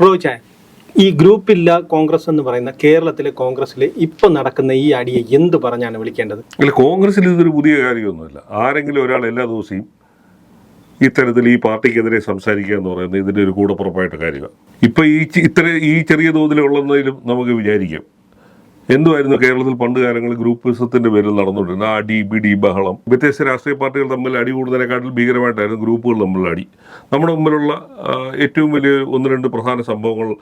പ്രോച്ചായ ഈ ഗ്രൂപ്പില്ല കോൺഗ്രസ് എന്ന് പറയുന്ന കേരളത്തിലെ കോൺഗ്രസ്സിൽ ഇപ്പൊ നടക്കുന്ന ഈ അടിയെ എന്ത് പറഞ്ഞാണ് വിളിക്കേണ്ടത്? അല്ല കോൺഗ്രസിൽ ഇതൊരു പുതിയ കാര്യമൊന്നുമില്ല. ആരെങ്കിലും ഒരാൾ എല്ലാ ദിവസവും ഇത്തരത്തിൽ ഈ പാർട്ടിക്കെതിരെ സംസാരിക്കുക എന്ന് പറയുന്നത് ഇതിന്റെ ഒരു കൂടപ്പുറപ്പായിട്ട് കാര്യമാണ്. ഇപ്പം ഈ ഇത്ര ഈ ചെറിയ തോതിലുള്ളതിലും നമുക്ക് വിചാരിക്കാം. എന്തുമായിരുന്നു കേരളത്തിൽ പണ്ട് കാലങ്ങളിൽ ഗ്രൂപ്പിസത്തിന്റെ പേരിൽ നടന്നുകൊണ്ടിരുന്ന അടി ബിടി ബഹളം. വ്യത്യസ്ത രാഷ്ട്രീയ പാർട്ടികൾ തമ്മിൽ അടി കൂടുന്നതിനെക്കാട്ടിൽ ഭീകരമായിട്ടായിരുന്നു ഗ്രൂപ്പുകൾ തമ്മിൽ അടി. നമ്മുടെ മുമ്പിലുള്ള ഏറ്റവും വലിയ ഒന്ന് രണ്ട് പ്രധാന സംഭവങ്ങൾ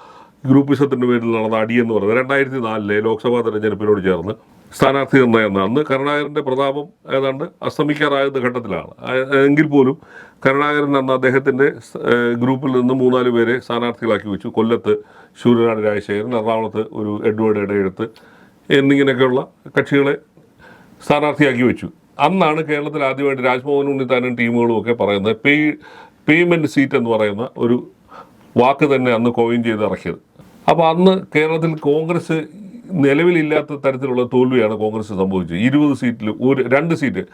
ഗ്രൂപ്പിസത്തിന്റെ പേരിൽ നടന്ന അടി എന്ന് പറയുന്നത് രണ്ടായിരത്തി നാലിലെ ലോക്സഭാ തെരഞ്ഞെടുപ്പിനോട് ചേർന്ന് സ്ഥാനാർത്ഥി നിർണയം അന്ന് കരുണാകരന്റെ പ്രതാപം ഏതാണ്ട് അസ്തമിക്കാറാകുന്ന ഘട്ടത്തിലാണ്. എങ്കിൽ പോലും കരുണാകരൻ സ്- ഏഹ് ഗ്രൂപ്പിൽ നിന്ന് മൂന്നാൽ പേരെ സ്ഥാനാർത്ഥികളാക്കി വെച്ചു. കൊല്ലത്ത് ശൂര്യനാട് രാജശേഖരൻ എറണാകുളത്ത് ഒരു എഡ്വേർഡ് ഇടയെടുത്ത് എന്നിങ്ങനെയൊക്കെയുള്ള കക്ഷികളെ സ്ഥാനാർത്ഥിയാക്കി വെച്ചു. അന്നാണ് കേരളത്തിൽ ആദ്യമായിട്ട് രാജ്ഭവൻ ഉണ്ണിത്താനും ടീമുകളും ഒക്കെ പറയുന്നത് പേ പേയ്മെന്റ് സീറ്റ് എന്ന് പറയുന്ന ഒരു വാക്ക് തന്നെ അന്ന് കോയിൻ ചെയ്ത് ഇറക്കിയത്. അപ്പോൾ അന്ന് കേരളത്തിൽ കോൺഗ്രസ് നിലവിലില്ലാത്ത തരത്തിലുള്ള തോൽവിയാണ് കോൺഗ്രസ് സംഭവിച്ചത്. ഇരുപത് സീറ്റിൽ ഒരു രണ്ട് സീറ്റ്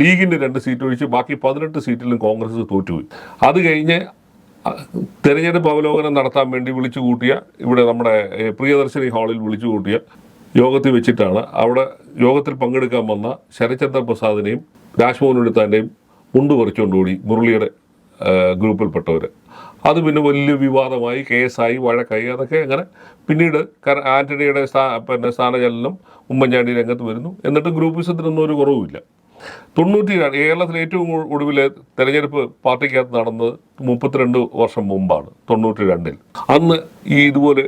ലീഗിന്റെ രണ്ട് സീറ്റ് ഒഴിച്ച് ബാക്കി പതിനെട്ട് സീറ്റിലും കോൺഗ്രസ് തോറ്റുപോയി. അത് കഴിഞ്ഞ് തെരഞ്ഞെടുപ്പ് അവലോകനം നടത്താൻ വേണ്ടി വിളിച്ചു കൂട്ടിയ ഇവിടെ നമ്മുടെ പ്രിയദർശിനി ഹാളിൽ വിളിച്ചു കൂട്ടിയ യോഗത്തിൽ വെച്ചിട്ടാണ്. അവിടെ യോഗത്തിൽ പങ്കെടുക്കാൻ വന്ന ശരത്ചന്ദ്ര പ്രസാദിനെയും രാജ്മോഹൻ ഉണ്ണിത്താന്റെയും മുണ്ട് പറിച്ചുകൊണ്ടുകൂടി മുരളിയുടെ ഗ്രൂപ്പിൽപ്പെട്ടവർ അത് പിന്നെ വലിയ വിവാദമായി കേസായി വഴക്കായി അതൊക്കെ അങ്ങനെ പിന്നീട് കര- ആന്റണിയുടെ സ്ഥാ പിന്നെ സ്ഥാനചലനം ഉമ്മൻചാണ്ടി രംഗത്ത് വരുന്നു. എന്നിട്ട് ഗ്രൂപ്പിസത്തിനൊന്നും ഒരു കുറവുമില്ല. തൊണ്ണൂറ്റി രണ്ട് കേരളത്തിലെ ഏറ്റവും ഒടുവിലെ തെരഞ്ഞെടുപ്പ് പാർട്ടിക്കകത്ത് നടന്നത് മുപ്പത്തിരണ്ട് വർഷം മുമ്പാണ് തൊണ്ണൂറ്റി രണ്ടിൽ. അന്ന് ഈ ഇതുപോലെ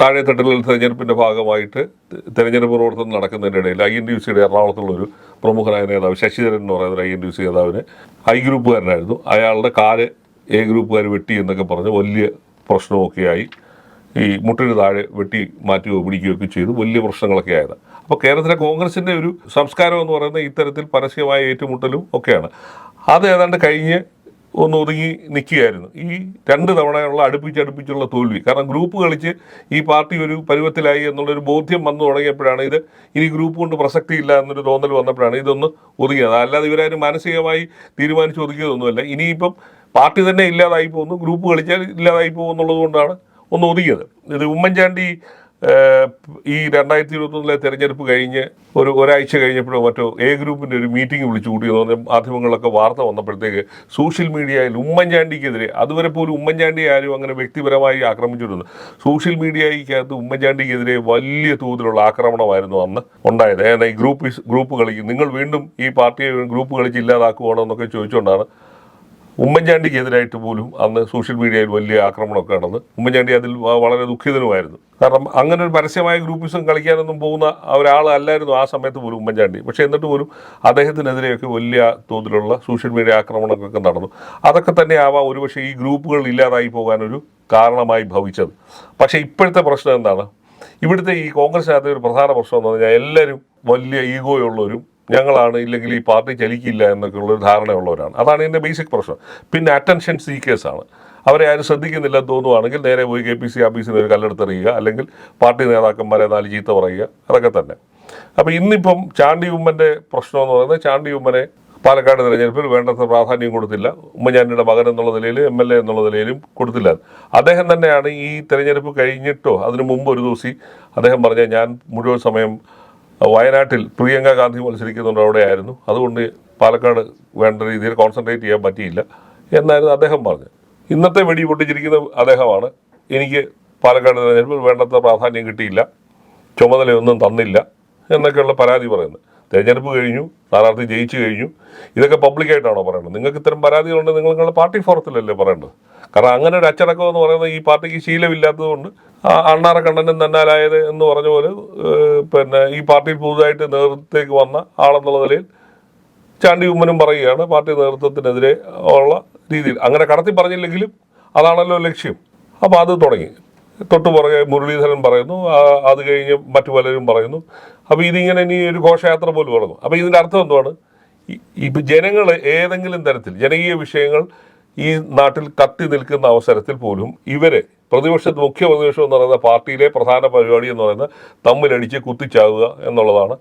താഴെത്തട്ടിലുള്ള തെരഞ്ഞെടുപ്പിന്റെ ഭാഗമായിട്ട് തെരഞ്ഞെടുപ്പ് പ്രവർത്തനം നടക്കുന്നതിന്റെ ഇടയിൽ ഐ എൻ ഡി സിയുടെ എറണാകുളത്തുള്ള ഒരു പ്രമുഖനായ നേതാവ് ശശിധരൻ എന്ന് പറയുന്ന ഐ എൻ ഡി സി നേതാവിന് ഐ ഗ്രൂപ്പുകാരനായിരുന്നു. അയാളുടെ കാൽ എ ഗ്രൂപ്പുകാർ വെട്ടി എന്നൊക്കെ പറഞ്ഞ് വലിയ പ്രശ്നമൊക്കെയായി ഈ മുട്ടിന് താഴെ വെട്ടി മാറ്റുകയോ പിടിക്കുകയോ ഒക്കെ ചെയ്തു. വലിയ പ്രശ്നങ്ങളൊക്കെ ആയത് അപ്പോൾ കേരളത്തിലെ കോൺഗ്രസിന്റെ ഒരു സംസ്കാരം എന്ന് പറയുന്നത് ഇത്തരത്തിൽ പരസ്യമായ ഏറ്റുമുട്ടലും ഒക്കെയാണ്. അത് ഏതാണ്ട് കഴിഞ്ഞ് ഒന്ന് ഒതുങ്ങി നിൽക്കുകയായിരുന്നു. ഈ രണ്ട് തവണയുള്ള അടുപ്പിച്ചടുപ്പിച്ചുള്ള തോൽവി. കാരണം ഗ്രൂപ്പ് കളിച്ച് ഈ പാർട്ടി ഒരു പരുവത്തിലായി എന്നുള്ളൊരു ബോധ്യം വന്നു തുടങ്ങിയപ്പോഴാണ് ഇത്. ഇനി ഗ്രൂപ്പ് കൊണ്ട് പ്രസക്തിയില്ല എന്നൊരു തോന്നൽ വന്നപ്പോഴാണ് ഇതൊന്ന് ഒതുങ്ങിയത്. അല്ലാതെ ഇവരാരും മാനസികമായി തീരുമാനിച്ച് ഒതുങ്ങിയതൊന്നുമല്ല. ഇനിയിപ്പം പാർട്ടി തന്നെ ഇല്ലാതായി പോകുന്നു. ഗ്രൂപ്പ് കളിച്ചാൽ ഇല്ലാതായി പോകുന്നുള്ളത് കൊണ്ടാണ് ഒന്ന് ഒതുങ്ങിയത്. ഇത് ഉമ്മൻചാണ്ടി ഈ രണ്ടായിരത്തി ഇരുപത്തൊന്നിലെ തെരഞ്ഞെടുപ്പ് കഴിഞ്ഞ് ഒരു ഒരാഴ്ച കഴിഞ്ഞപ്പോഴോ മറ്റോ എ ഗ്രൂപ്പിന്റെ ഒരു മീറ്റിംഗ് വിളിച്ചു പറഞ്ഞ മാധ്യമങ്ങളിലൊക്കെ വാർത്ത വന്നപ്പോഴത്തേക്ക് സോഷ്യൽ മീഡിയയിൽ ഉമ്മൻചാണ്ടിക്കെതിരെ അതുവരെ പോലും ഉമ്മൻചാണ്ടി ആരും അങ്ങനെ വ്യക്തിപരമായി ആക്രമിച്ചിരുന്നു സോഷ്യൽ മീഡിയയ്ക്കകത്ത് ഉമ്മൻചാണ്ടിക്കെതിരെ വലിയ തോതിലുള്ള ആക്രമണമായിരുന്നു അന്ന് ഉണ്ടായത്. ഏതാ ഈ ഗ്രൂപ്പ് ഗ്രൂപ്പ് കളിക്കും നിങ്ങൾ വീണ്ടും ഈ പാർട്ടിയെ ഗ്രൂപ്പ് കളിച്ച് ഇല്ലാതാക്കുവാണോ എന്നൊക്കെ ചോദിച്ചുകൊണ്ടാണ് ഉമ്മൻചാണ്ടിക്കെതിരായിട്ട് പോലും അന്ന് സോഷ്യൽ മീഡിയയിൽ വലിയ ആക്രമണമൊക്കെ നടന്ന്. ഉമ്മൻചാണ്ടി അതിൽ വളരെ ദുഃഖിതനുമായിരുന്നു. കാരണം അങ്ങനെ ഒരു പരസ്യമായ ഗ്രൂപ്പിസം കളിക്കാനൊന്നും പോകുന്ന ഒരാളല്ലായിരുന്നു ആ സമയത്ത് പോലും ഉമ്മൻചാണ്ടി. പക്ഷേ എന്നിട്ട് പോലും അദ്ദേഹത്തിനെതിരെയൊക്കെ വലിയ തോതിലുള്ള സോഷ്യൽ മീഡിയ ആക്രമണങ്ങളൊക്കെ നടന്നു. അതൊക്കെ തന്നെ ആവാം ഒരുപക്ഷെ ഈ ഗ്രൂപ്പുകൾ ഇല്ലാതായി പോകാനൊരു കാരണമായി ഭവിച്ചത്. പക്ഷേ ഇപ്പോഴത്തെ പ്രശ്നം എന്താണ്? ഇവിടുത്തെ ഈ കോൺഗ്രസിനകത്തെ ഒരു പ്രധാന പ്രശ്നം എന്ന് പറഞ്ഞാൽ എല്ലാവരും വലിയ ഈഗോയുള്ളവരും ഞങ്ങളാണ് ഇല്ലെങ്കിൽ ഈ പാർട്ടി ചലിക്കില്ല എന്നൊക്കെ ഉള്ളൊരു ധാരണയുള്ളവരാണ്. അതാണ് ഇതിന്റെ ബേസിക് പ്രശ്നം. പിന്നെ അറ്റൻഷൻ സീക്കേഴ്സാണ് അവരെ ആരും ശ്രദ്ധിക്കുന്നില്ല തോന്നുവാണെങ്കിൽ നേരെ പോയി കെ പി സി ഓഫീസിൽ ഒരു കല്ലെടുത്തെറിയുക അല്ലെങ്കിൽ പാർട്ടി നേതാക്കന്മാരെ നാല് ചീത്ത പറയുക അതൊക്കെ തന്നെ. അപ്പോൾ ഇന്നിപ്പം ചാണ്ടി ഉമ്മന്റെ പ്രശ്നം എന്ന് പറയുന്നത് ചാണ്ടി ഉമ്മനെ പാലക്കാട് തിരഞ്ഞെടുപ്പിൽ വേണ്ടത്ര പ്രാധാന്യം കൊടുത്തില്ല. ഉമ്മൻചാണ്ടിയുടെ മകൻ എന്നുള്ള നിലയിൽ എം എൽ എ എന്നുള്ള നിലയിലും കൊടുത്തില്ല. അദ്ദേഹം തന്നെയാണ് ഈ തിരഞ്ഞെടുപ്പ് കഴിഞ്ഞിട്ടോ അതിനു മുമ്പ് ഒരു ദിവസം അദ്ദേഹം പറഞ്ഞ ഞാൻ മുഴുവൻ സമയം വയനാട്ടിൽ പ്രിയങ്ക ഗാന്ധി മത്സരിക്കുന്നുണ്ട് അവിടെയായിരുന്നു. അതുകൊണ്ട് പാലക്കാട് വേണ്ട രീതിയിൽ കോൺസെൻട്രേറ്റ് ചെയ്യാൻ പറ്റിയില്ല എന്നായിരുന്നു അദ്ദേഹം പറഞ്ഞത്. ഇന്നത്തെ വെടി പൊട്ടിച്ചിരിക്കുന്ന അദ്ദേഹമാണ്. എനിക്ക് പാലക്കാട് തെരഞ്ഞെടുപ്പിൽ വേണ്ടത്ര പ്രാധാന്യം കിട്ടിയില്ല. ചുമതലയൊന്നും തന്നില്ല എന്നൊക്കെയുള്ള പരാതി പറയുന്നത്. തെരഞ്ഞെടുപ്പ് കഴിഞ്ഞു സ്ഥാനാർത്ഥി ജയിച്ചു കഴിഞ്ഞു. ഇതൊക്കെ പബ്ലിക്കായിട്ടാണോ പറയേണ്ടത് നിങ്ങൾക്ക് ഇത്തരം പരാതികളുണ്ട് നിങ്ങൾ നിങ്ങളുടെ പാർട്ടി ഫോറത്തിലല്ലേ പറയേണ്ടത്? കാരണം അങ്ങനെ ഒരു അച്ചടക്കം എന്ന് പറയുന്നത് ഈ പാർട്ടിക്ക് ശീലമില്ലാത്തതുകൊണ്ട് അണ്ണാറ കണ്ണനും തന്നാലായത് എന്ന് പറഞ്ഞ പോലെ പിന്നെ ഈ പാർട്ടിയിൽ പുതുതായിട്ട് നേതൃത്വത്തിലേക്ക് വന്ന ആളെന്നുള്ള നിലയിൽ ചാണ്ടി ഉമ്മനും പറയുകയാണ് പാർട്ടി നേതൃത്വത്തിനെതിരെ ഉള്ള രീതിയിൽ. അങ്ങനെ കടത്തി പറഞ്ഞില്ലെങ്കിലും അതാണല്ലോ ലക്ഷ്യം. അപ്പോൾ അത് തുടങ്ങി. തൊട്ട് പുറകെ മുരളീധരൻ പറയുന്നു അത് കഴിഞ്ഞ് മറ്റു പലരും പറയുന്നു. അപ്പോൾ ഇതിങ്ങനെ ഇനി ഒരു ഘോഷയാത്ര പോലും തുടങ്ങും അപ്പോൾ ഇതിന്റെ അർത്ഥം എന്തുവാണ്? ഈ- ഇപ്പം ജനങ്ങൾ ഏതെങ്കിലും തരത്തിൽ ജനകീയ വിഷയങ്ങൾ ഈ നാട്ടിൽ കത്തി നിൽക്കുന്ന അവസരത്തിൽ പോലും ഇവരെ പ്രതിപക്ഷ മുഖ്യ പ്രതിപക്ഷം എന്ന് പറയുന്ന പാർട്ടിയിലെ പ്രധാന പരിപാടി എന്ന് പറയുന്നത് തമ്മിലടിച്ച് കുത്തിച്ചാവുക എന്നുള്ളതാണ്.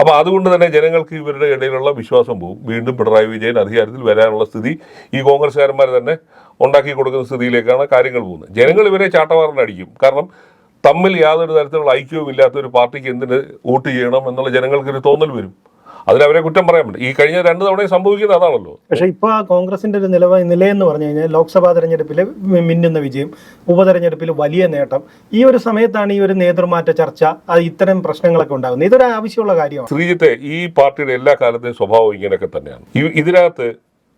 അപ്പോൾ അതുകൊണ്ട് തന്നെ ജനങ്ങൾക്ക് ഇവരുടെ ഇടയിലുള്ള വിശ്വാസം പോകും. വീണ്ടും പിണറായി വിജയൻ അധികാരത്തിൽ വരാനുള്ള സ്ഥിതി ഈ കോൺഗ്രസ്സുകാരന്മാർ തന്നെ ഉണ്ടാക്കി കൊടുക്കുന്ന സ്ഥിതിയിലേക്കാണ് കാര്യങ്ങൾ പോകുന്നത്. ജനങ്ങൾ ഇവരെ ചാട്ടവാറിനടിക്കും കാരണം തമ്മിൽ യാതൊരു തരത്തിലുള്ള ഐക്യവും ഇല്ലാത്ത ഒരു പാർട്ടിക്ക് എന്തിന് വോട്ട് ചെയ്യണം എന്നുള്ള ജനങ്ങൾക്കൊരു തോന്നൽ വരും. അതിനവരെ കുറ്റം പറയാൻ പറ്റും ഈ കഴിഞ്ഞ രണ്ട് തവണയും സംഭവിക്കുന്ന അതാണല്ലോ. പക്ഷേ ഇപ്പോൾ കോൺഗ്രസിന്റെ ഒരു നിലവ നിലയെന്ന് പറഞ്ഞു കഴിഞ്ഞാൽ ലോക്സഭാ തെരഞ്ഞെടുപ്പിൽ മിന്നുന്ന വിജയം ഉപതെരഞ്ഞെടുപ്പിൽ വലിയ നേട്ടം ഈ ഒരു സമയത്താണ് ഈ ഒരു നേതൃമാറ്റ ചർച്ച അത് ഇത്തരം പ്രശ്നങ്ങളൊക്കെ ഉണ്ടാകുന്നത്. ഇതൊരു ആവശ്യമുള്ള കാര്യമാണ്. ശ്രീജിത്തെ ഈ പാർട്ടിയുടെ എല്ലാ കാലത്തെയും സ്വഭാവം ഇങ്ങനെയൊക്കെ തന്നെയാണ്. ഇതിനകത്ത്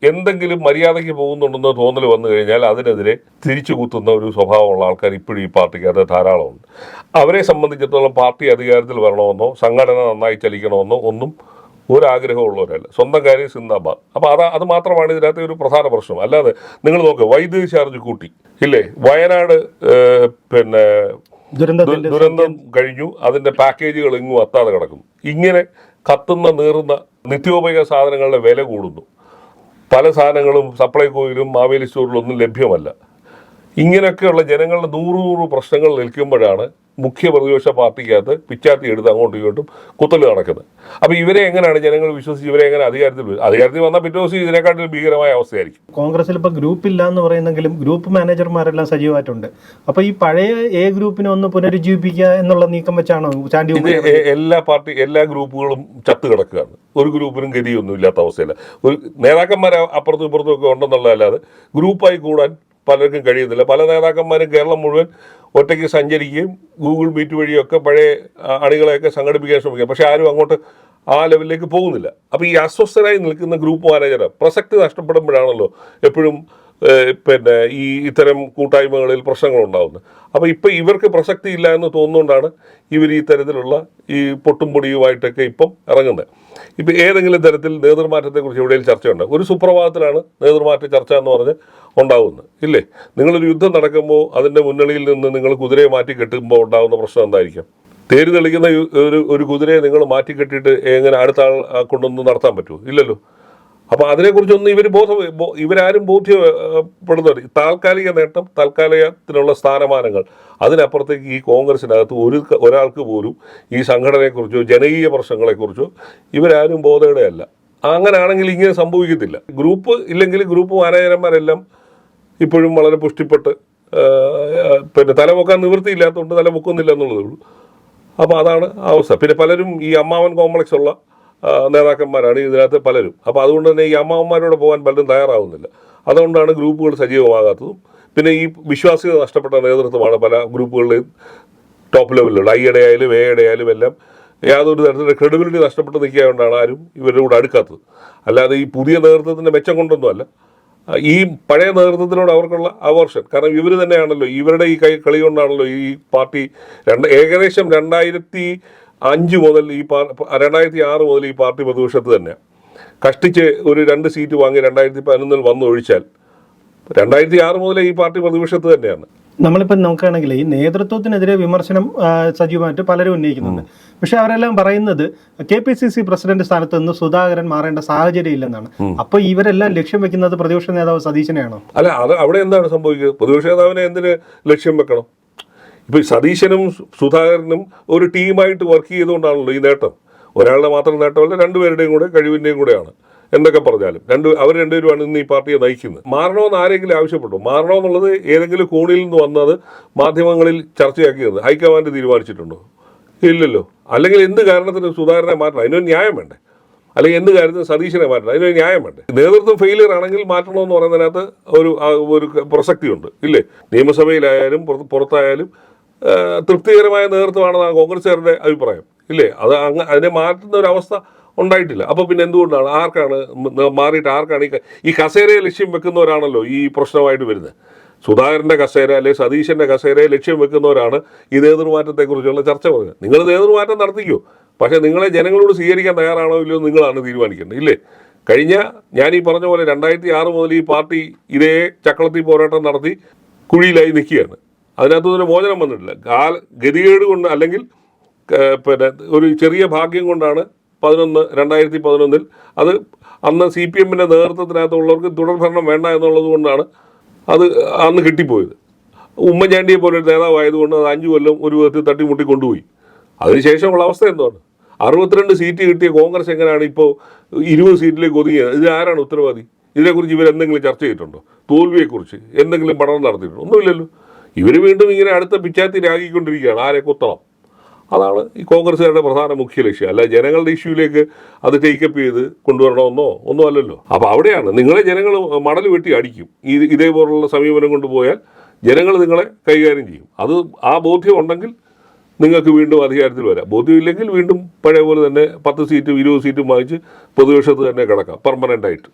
എന്തെങ്കിലും മര്യാദയ്ക്ക് പോകുന്നുണ്ടെന്ന് തോന്നൽ വന്നു കഴിഞ്ഞാൽ അതിനെതിരെ തിരിച്ചു കുത്തുന്ന ഒരു സ്വഭാവമുള്ള ആൾക്കാർ ഇപ്പോഴും ഈ പാർട്ടിക്കകത്ത് ധാരാളമുണ്ട്. അവരെ സംബന്ധിച്ചിടത്തോളം പാർട്ടി അധികാരത്തിൽ വരണമെന്നോ സംഘടന നന്നായി ചലിക്കണമെന്നോ ഒന്നും ഒരാഗ്രഹമുള്ളവരല്ല. സ്വന്തം കാര്യം സിന്ദാബാദ്. അപ്പോൾ അത് അത് മാത്രമാണ് ഇതിനകത്തെ ഒരു പ്രധാന പ്രശ്നം. അല്ലാതെ നിങ്ങൾ നോക്ക് വൈദ്യുതി ചാർജ് കൂട്ടി. ഇല്ലേ? വയനാട് പിന്നെ ദുരന്തം കഴിഞ്ഞു. അതിന്റെ പാക്കേജുകൾ ഇങ്ങും എത്താതെ കിടക്കുന്നു ഇങ്ങനെ കത്തുന്ന നീറുന്ന നിത്യോപയോഗ സാധനങ്ങളുടെ വില കൂടുന്നു. പല സാധനങ്ങളും സപ്ലൈകോയിലും മാവേലി സ്റ്റോറിലും ഒന്നും ലഭ്യമല്ല. ഇങ്ങനെയൊക്കെയുള്ള ജനങ്ങളുടെ നൂറ് നൂറ് പ്രശ്നങ്ങൾ നിൽക്കുമ്പോഴാണ് മുഖ്യ പ്രതിപക്ഷ പാർട്ടിക്കകത്ത് പിച്ചാത്തി എടുത്ത് അങ്ങോട്ടും ഇങ്ങോട്ടും കുത്തൽ നടക്കുന്നത്. അപ്പോൾ ഇവരെ എങ്ങനെയാണ് ജനങ്ങൾ വിശ്വസിച്ച് ഇവരെ എങ്ങനെ അധികാരത്തിൽ അധികാരത്തിൽ വന്നാൽ പിറ്റേ ദിവസം ഇതിനെക്കാട്ടിൽ ഭീകരമായ അവസ്ഥയായിരിക്കും. കോൺഗ്രസിൽ ഇപ്പോൾ ഗ്രൂപ്പ് ഇല്ല എന്ന് പറയുന്നെങ്കിലും ഗ്രൂപ്പ് മാനേജർമാരെല്ലാം സജീവമായിട്ടുണ്ട്. അപ്പോൾ ഈ പഴയ എ ഗ്രൂപ്പിനെ ഒന്ന് പുനരുജ്ജീവിപ്പിക്കുക എന്നുള്ള നീക്കം വെച്ചാണോ ചാണ്ടി എല്ലാ പാർട്ടി എല്ലാ ഗ്രൂപ്പുകളും ചത്ത് കിടക്കുകയാണ്. ഒരു ഗ്രൂപ്പിനും ഗതിയൊന്നും ഇല്ലാത്ത അവസ്ഥയില്ല. ഒരു നേതാക്കന്മാർ അപ്പുറത്തും ഇപ്പുറത്തും ഒക്കെ ഉണ്ടെന്നുള്ളതല്ലാതെ ഗ്രൂപ്പായി കൂടാൻ പലർക്കും കഴിയുന്നില്ല. പല നേതാക്കന്മാരും കേരളം മുഴുവൻ ഒറ്റയ്ക്ക് സഞ്ചരിക്കുകയും ഗൂഗിൾ മീറ്റ് വഴിയൊക്കെ പഴയ അണികളെയൊക്കെ സംഘടിപ്പിക്കാൻ ശ്രമിക്കുക. പക്ഷേ ആരും അങ്ങോട്ട് ആ ലെവലിലേക്ക് പോകുന്നില്ല. അപ്പോൾ ഈ അസ്വസ്ഥരായി നിൽക്കുന്ന ഗ്രൂപ്പ് മാനേജർ പ്രസക്തി നഷ്ടപ്പെടുമ്പോഴാണല്ലോ എപ്പോഴും പിന്നെ ഈ ഇത്തരം കൂട്ടായ്മകളിൽ പ്രശ്നങ്ങൾ ഉണ്ടാകുന്നത് അപ്പോൾ ഇപ്പോൾ ഇവർക്ക് പ്രസക്തി ഇല്ല എന്ന് തോന്നുന്നുകൊണ്ടാണ് ഇവർ ഈ തരത്തിലുള്ള ഈ പൊട്ടും പൊടിയുമായിട്ടൊക്കെ ഇപ്പം ഇറങ്ങുന്നത് ഇപ്പം ഏതെങ്കിലും തരത്തിൽ നേതൃമാറ്റത്തെക്കുറിച്ച് എവിടെയും ചർച്ചയുണ്ട്? ഒരു സുപ്രഭാതത്തിലാണ് നേതൃമാറ്റ ചർച്ച എന്ന് പറഞ്ഞ് ഉണ്ടാകുന്നത് ഇല്ലേ? നിങ്ങളൊരു യുദ്ധം നടക്കുമ്പോൾ അതിന്റെ മുന്നണിയിൽ നിന്ന് നിങ്ങൾ കുതിരയെ മാറ്റി കെട്ടുമ്പോൾ ഉണ്ടാകുന്ന പ്രശ്നം എന്തായിരിക്കും? തേര് തെളിക്കുന്ന ഒരു ഒരു കുതിരയെ നിങ്ങൾ മാറ്റി കെട്ടിയിട്ട് എങ്ങനെ അടുത്ത ആൾ കൊണ്ടുവന്ന് നടത്താൻ പറ്റുമോ ഇല്ലല്ലോ. അപ്പോൾ അതിനെക്കുറിച്ചൊന്നും ഇവർ ബോധ ഇവരാരും ബോധ്യപ്പെടുന്നുണ്ട് താൽക്കാലിക നേട്ടം താൽക്കാലികത്തിനുള്ള സ്ഥാനമാനങ്ങൾ. അതിനപ്പുറത്തേക്ക് ഈ കോൺഗ്രസിനകത്ത് ഒരു ഒരാൾക്ക് പോലും ഈ സംഘടനയെക്കുറിച്ചോ ജനകീയ പ്രശ്നങ്ങളെക്കുറിച്ചോ ഇവരാരും ബോധയുടെയല്ല അങ്ങനെയാണെങ്കിൽ ഇങ്ങനെ സംഭവിക്കത്തില്ല. ഗ്രൂപ്പ് ഇല്ലെങ്കിൽ ഗ്രൂപ്പ് മാനേജർമാരെല്ലാം ഇപ്പോഴും വളരെ പുഷ്ടിപ്പെട്ട് പിന്നെ തലമുക്കാൻ നിവൃത്തിയില്ലാത്തതുകൊണ്ട് തല പൊക്കുന്നില്ല എന്നുള്ളതേ ഉള്ളൂ. അപ്പോൾ അതാണ് അവസ്ഥ. പിന്നെ പലരും ഈ അമ്മാവൻ കോംപ്ലക്സ് ഉള്ള നേതാക്കന്മാരാണ് ഇതിനകത്ത് പലരും. അപ്പോൾ അതുകൊണ്ട് തന്നെ ഈ അമ്മാവന്മാരോട് പോകാൻ പലരും തയ്യാറാവുന്നില്ല. അതുകൊണ്ടാണ് ഗ്രൂപ്പുകൾ സജീവമാകാത്തതും. പിന്നെ ഈ വിശ്വാസ്യത നഷ്ടപ്പെട്ട നേതൃത്വമാണ് പല ഗ്രൂപ്പുകളിലെയും ടോപ്പ് ലെവലിലുള്ള ഐയുടെ ആയാലും എയുടെ ആയാലും എല്ലാം യാതൊരു തരത്തിലുള്ള ക്രെഡിബിലിറ്റി നഷ്ടപ്പെട്ട് നിൽക്കുകകൊണ്ടാണ് ആരും ഇവരുടെ കൂടെ അടുക്കാത്തത്. അല്ലാതെ ഈ പുതിയ നേതൃത്വത്തിന്റെ മെച്ചം കൊണ്ടൊന്നുമല്ല. ഈ പഴയ നേതൃത്വത്തിനോട് അവർക്കുള്ള അവർഷൻ കാരണം ഇവർ തന്നെയാണല്ലോ ഇവരുടെ ഈ കൈ കളി കൊണ്ടാണല്ലോ ഈ പാർട്ടി രണ്ട് ഏകദേശം രണ്ടായിരത്തി അഞ്ച് മുതൽ ഈ പാർ രണ്ടായിരത്തി ആറ് മുതൽ ഈ പാർട്ടി പ്രതിപക്ഷത്ത് തന്നെ കഷ്ടിച്ച് ഒരു രണ്ട് സീറ്റ് വാങ്ങി രണ്ടായിരത്തി പതിനൊന്നിൽ വന്നു ഒഴിച്ചാൽ രണ്ടായിരത്തി ആറ് മുതൽ ഈ പാർട്ടി പ്രതിപക്ഷത്ത് തന്നെയാണ്. നമ്മളിപ്പോൾ നോക്കുകയാണെങ്കിൽ ഈ നേതൃത്വത്തിനെതിരെ വിമർശനം സജീവമായിട്ട് പലരും ഉന്നയിക്കുന്നുണ്ട്. പക്ഷെ അവരെല്ലാം പറയുന്നത് K P C C president സ്ഥാനത്ത് നിന്ന് സുധാകരൻ മാറേണ്ട സാഹചര്യം ഇല്ലെന്നാണ്. അപ്പൊ ഇവരെല്ലാം ലക്ഷ്യം വെക്കുന്നത് പ്രതിപക്ഷ നേതാവ് സതീശനെയാണോ? അല്ല അത് അവിടെ എന്താണ് സംഭവിക്കുന്നത് പ്രതിപക്ഷ നേതാവിനെ എന്തിന് ലക്ഷ്യം വെക്കണം? ഇപ്പൊ സതീശനും സുധാകരനും ഒരു ടീമായിട്ട് വർക്ക് ചെയ്തുകൊണ്ടാണല്ലോ ഈ നേട്ടം. ഒരാളുടെ മാത്രം നേട്ടമല്ല രണ്ടുപേരുടെയും കൂടെ കഴിവിന്റെയും കൂടെയാണ്. എന്തൊക്കെ പറഞ്ഞാലും. രണ്ട് അവർ രണ്ടുപേരുമാണ് ഇന്ന് ഈ പാർട്ടിയെ നയിക്കുന്നത്. മാറണമെന്ന് ആരെങ്കിലും ആവശ്യപ്പെട്ടു? മാറണമെന്നുള്ളത് ഏതെങ്കിലും കോണിൽ നിന്ന് വന്നത് മാധ്യമങ്ങളിൽ ചർച്ചയാക്കിയത്. ഹൈക്കമാൻഡ് തീരുമാനിച്ചിട്ടുണ്ടോ? ഇല്ലല്ലോ. അല്ലെങ്കിൽ എന്ത് കാരണത്തിന് സുധാകരനെ മാറ്റണം? അതിനൊരു ന്യായം വേണ്ടേ? അല്ലെങ്കിൽ എന്ത് കാര്യത്തിന് സതീശനെ മാറ്റണം? അതിനൊരു ന്യായം വേണ്ടേ? നേതൃത്വം ഫെയിലിയർ ആണെങ്കിൽ മാറ്റണമെന്ന് പറയുന്നതിനകത്ത് ഒരു ഒരു പ്രസക്തിയുണ്ട്. ഇല്ലേ? നിയമസഭയിലായാലും പുറത്തായാലും തൃപ്തികരമായ നേതൃത്വമാണെന്നാണ് കോൺഗ്രസ്സുകാരുടെ അഭിപ്രായം. ഇല്ലേ? അത് അങ്ങ് അതിനെ മാറ്റുന്ന ഒരു അവസ്ഥ ഉണ്ടായിട്ടില്ല. അപ്പോൾ പിന്നെ എന്തുകൊണ്ടാണ്? ആർക്കാണ് മാറിയിട്ട് ആർക്കാണ് ഈ ഈ കസേരയെ ലക്ഷ്യം വെക്കുന്നവരാണല്ലോ ഈ പ്രശ്നമായിട്ട് വരുന്നത്? സുധാകരന്റെ കസേര അല്ലെ സതീശന്റെ കസേരയെ ലക്ഷ്യം വെക്കുന്നവരാണ് ഈ നേതൃമാറ്റത്തെക്കുറിച്ചുള്ള ചർച്ച പറഞ്ഞത്. നിങ്ങൾ നേതൃമാറ്റം നടത്തിക്കോ. പക്ഷേ നിങ്ങളെ ജനങ്ങളോട് സ്വീകരിക്കാൻ തയ്യാറാണോ ഇല്ലയോ നിങ്ങളാണ് തീരുമാനിക്കേണ്ടത്. ഇല്ലേ? കഴിഞ്ഞ ഞാൻ ഈ പറഞ്ഞ പോലെ രണ്ടായിരത്തി ആറ് മുതൽ ഈ പാർട്ടി ഇതേ ചക്രത്തി പോരാട്ടം നടത്തി കുഴിയിലായി നിൽക്കുകയാണ്. അതിനകത്ത് മോചനം വന്നിട്ടില്ല. കാല ഗതികേട് കൊണ്ട് അല്ലെങ്കിൽ പിന്നെ ഒരു ചെറിയ ഭാഗ്യം കൊണ്ടാണ് പതിനൊന്ന് രണ്ടായിരത്തി പതിനൊന്നിൽ അത് അന്ന് സി പി എമ്മിന്റെ നേതൃത്വത്തിനകത്തുള്ളവർക്ക് തുടർഭരണം വേണ്ട എന്നുള്ളത് കൊണ്ടാണ് അത് അന്ന് കിട്ടിപ്പോയത്. ഉമ്മൻചാണ്ടിയെ പോലെ ഒരു നേതാവായതുകൊണ്ട് അത് അഞ്ചു കൊല്ലം ഒരു വിധത്തിൽ തട്ടിമുട്ടി കൊണ്ടുപോയി. അതിനുശേഷമുള്ള അവസ്ഥ എന്താണ്? അറുപത്തിരണ്ട് സീറ്റ് കിട്ടിയ കോൺഗ്രസ് എങ്ങനെയാണ് ഇപ്പോൾ ഇരുപത് സീറ്റിലേക്ക് ഒതുങ്ങിയത്? ഇത് ആരാണ് ഉത്തരവാദി? ഇതിനെക്കുറിച്ച് ഇവരെന്തെങ്കിലും ചർച്ച ചെയ്തിട്ടുണ്ടോ? തോൽവിയെക്കുറിച്ച് എന്തെങ്കിലും പഠനം നടത്തിയിട്ടുണ്ടോ? ഒന്നുമില്ലല്ലോ. ഇവർ വീണ്ടും ഇങ്ങനെ അടുത്ത പിച്ചാത്തി രാഗിക്കൊണ്ടിരിക്കുകയാണ്. ആരെ? കുത്തണം അതാണ് ഈ കോൺഗ്രസ്സുകാരുടെ പ്രധാന മുഖ്യ ലക്ഷ്യം. അല്ല ജനങ്ങളുടെ ഇഷ്യൂയിലേക്ക് അത് ടേക്കപ്പ് ചെയ്ത് കൊണ്ടുവരണമെന്നോ ഒന്നും അല്ലല്ലോ. അപ്പോൾ അവിടെയാണ് നിങ്ങളെ ജനങ്ങൾ മടൽ വെട്ടി അടിക്കും. ഈ ഇതേപോലുള്ള സമീപനം കൊണ്ടുപോയാൽ ജനങ്ങൾ നിങ്ങളെ കൈകാര്യം ചെയ്യും. അത് ആ ബോധ്യം ഉണ്ടെങ്കിൽ നിങ്ങൾക്ക് വീണ്ടും അധികാരത്തിൽ വരാം. ബോധ്യമില്ലെങ്കിൽ വീണ്ടും പഴയ പോലെ തന്നെ പത്ത് സീറ്റും ഇരുപത് സീറ്റും വാങ്ങിച്ച് പൊതുപക്ഷത്ത് തന്നെ കിടക്കാം. പെർമനന്റ് ആയിട്ട്.